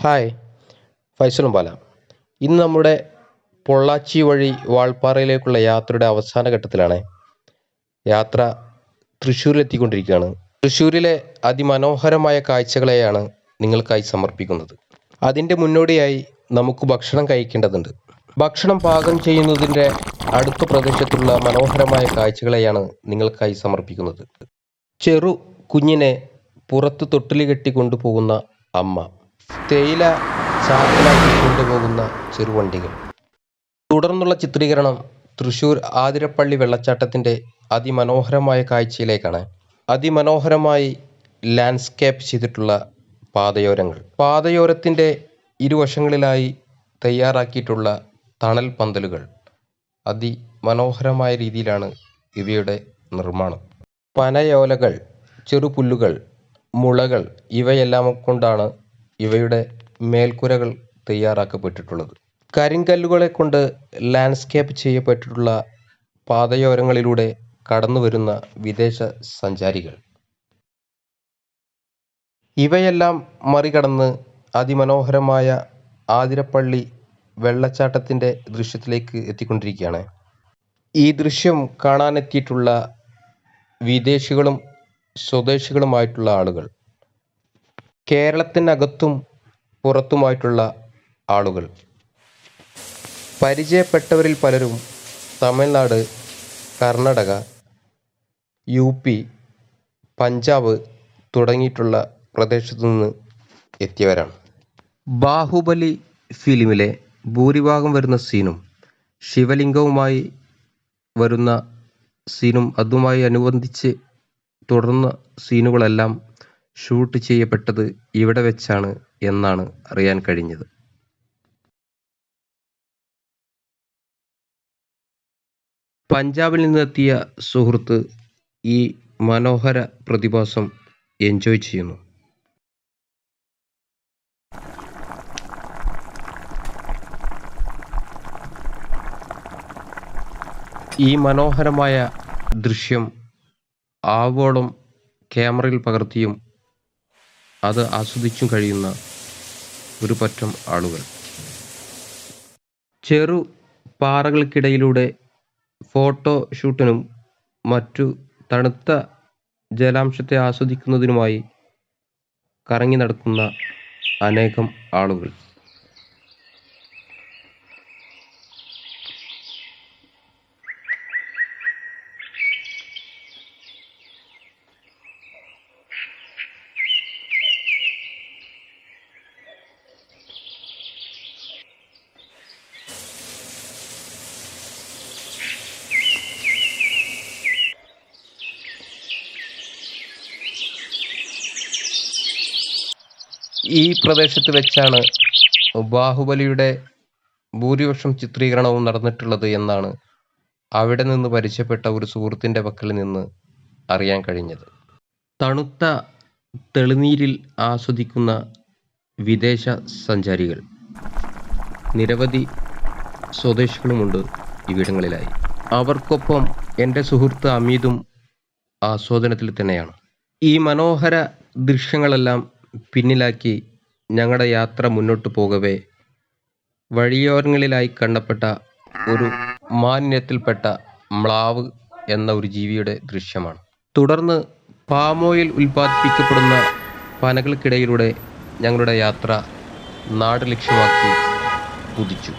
Hi ഫൈസലും പാല. ഇന്ന് നമ്മുടെ പൊള്ളാച്ചി വഴി വാൾപ്പാറയിലേക്കുള്ള യാത്രയുടെ അവസാന ഘട്ടത്തിലാണ് യാത്ര തൃശ്ശൂരിലെത്തിക്കൊണ്ടിരിക്കുകയാണ്. തൃശ്ശൂരിലെ അതിമനോഹരമായ കാഴ്ചകളെയാണ് നിങ്ങൾക്കായി സമർപ്പിക്കുന്നത്. അതിന്റെ മുന്നോടിയായി നമുക്ക് ഭക്ഷണം കഴിക്കേണ്ടതുണ്ട്. ഭക്ഷണം പാകം ചെയ്യുന്നതിന്റെ അടുത്ത പ്രദേശത്തുള്ള മനോഹരമായ കാഴ്ചകളെയാണ് നിങ്ങൾക്കായി സമർപ്പിക്കുന്നത്. ചെറു കുഞ്ഞിനെ പുറത്ത് തൊട്ടിൽ കെട്ടി കൊണ്ടുപോകുന്ന അമ്മ. തേയില ചാക്കിലാക്കി കൊണ്ടുപോകുന്ന ചെറുവണ്ടികൾ. തുടർന്നുള്ള ചിത്രീകരണം തൃശൂർ ആതിരപ്പള്ളി വെള്ളച്ചാട്ടത്തിന്റെ അതിമനോഹരമായ കാഴ്ചയിലേക്കാണ്. അതിമനോഹരമായി ലാൻഡ്സ്കേപ്പ് ചെയ്തിട്ടുള്ള പാതയോരങ്ങൾ. പാതയോരത്തിന്റെ ഇരുവശങ്ങളിലായി തയ്യാറാക്കിയിട്ടുള്ള തണൽ പന്തലുകൾ. അതിമനോഹരമായ രീതിയിലാണ് ഇവയുടെ നിർമ്മാണം. പനയോലകൾ ചെറുപുല്ലുകൾ മുളകൾ ഇവയെല്ലാം കൊണ്ടാണ് ഇവയുടെ മേൽക്കൂരകൾ തയ്യാറാക്കപ്പെട്ടിട്ടുള്ളത്. കരിങ്കല്ലുകളെ കൊണ്ട് ലാൻഡ്സ്കേപ്പ് ചെയ്യപ്പെട്ടിട്ടുള്ള പാതയോരങ്ങളിലൂടെ കടന്നു വരുന്ന വിദേശ സഞ്ചാരികൾ. ഇവയെല്ലാം മറികടന്ന് അതിമനോഹരമായ ആതിരപ്പള്ളി വെള്ളച്ചാട്ടത്തിന്റെ ദൃശ്യത്തിലേക്ക് എത്തിക്കൊണ്ടിരിക്കുകയാണ്. ഈ ദൃശ്യം കാണാനെത്തിയിട്ടുള്ള വിദേശികളും സ്വദേശികളുമായിട്ടുള്ള ആളുകൾ. കേരളത്തിനകത്തും പുറത്തുമായിട്ടുള്ള ആളുകൾ. പരിചയപ്പെട്ടവരിൽ പലരും തമിഴ്നാട് കർണാടക യു പി പഞ്ചാബ് തുടങ്ങിയിട്ടുള്ള പ്രദേശത്തു നിന്ന് എത്തിയവരാണ്. ബാഹുബലി ഫിലിമിലെ ഭൂരിഭാഗം വരുന്ന സീനും ശിവലിംഗവുമായി വരുന്ന സീനും അതുമായി അനുബന്ധിച്ച് തുടർന്ന സീനുകളെല്ലാം ഷൂട്ട് ചെയ്യപ്പെട്ടത് ഇവിടെ വെച്ചാണ് എന്നാണ് അറിയാൻ കഴിഞ്ഞത്. പഞ്ചാബിൽ നിന്നെത്തിയ സുഹൃത്ത് ഈ മനോഹര പ്രതിഭാസം എൻജോയ് ചെയ്യുന്നു. ഈ മനോഹരമായ ദൃശ്യം ആവോളം ക്യാമറയിൽ പകർത്തിയും അത് ആസ്വദിച്ചും കഴിയുന്ന ഒരു പറ്റം ആളുകൾ. ചെറു പാറകൾക്കിടയിലൂടെ ഫോട്ടോ ഷൂട്ടിനും മറ്റു തണുത്ത ജലാംശത്തെ ആസ്വദിക്കുന്നതിനുമായി കറങ്ങി നടക്കുന്ന അനേകം ആളുകൾ. ഈ പ്രദേശത്ത് വെച്ചാണ് ബാഹുബലിയുടെ ഭൂരിപക്ഷം ചിത്രീകരണവും നടന്നിട്ടുള്ളത് എന്നാണ് അവിടെ നിന്ന് പരിചയപ്പെട്ട ഒരു സുഹൃത്തിന്റെ പക്കൽ നിന്ന് അറിയാൻ കഴിഞ്ഞത്. തണുത്ത തെളിനീരിൽ ആസ്വദിക്കുന്ന വിദേശ സഞ്ചാരികൾ. നിരവധി സ്വദേശികളുമുണ്ട് ഇവിടങ്ങളിലായി അവർക്കൊപ്പം എന്റെ സുഹൃത്ത് അമീതും ആസ്വാദനത്തിൽ തന്നെയാണ്. ഈ മനോഹര ദൃശ്യങ്ങളെല്ലാം പിന്നിലാക്കി ഞങ്ങളുടെ യാത്ര മുന്നോട്ട് പോകവേ. വഴിയോരങ്ങളിലായി കണ്ടപ്പെട്ട ഒരു മാന്യത്തിൽപ്പെട്ട മ്ലാവ് എന്ന ഒരു ജീവിയുടെ ദൃശ്യമാണ്. തുടർന്ന് പാമോയിൽ ഉൽപ്പാദിപ്പിക്കപ്പെടുന്ന പനകൾക്കിടയിലൂടെ ഞങ്ങളുടെ യാത്ര നാട് ലക്ഷ്യമാക്കി കുതിച്ചു.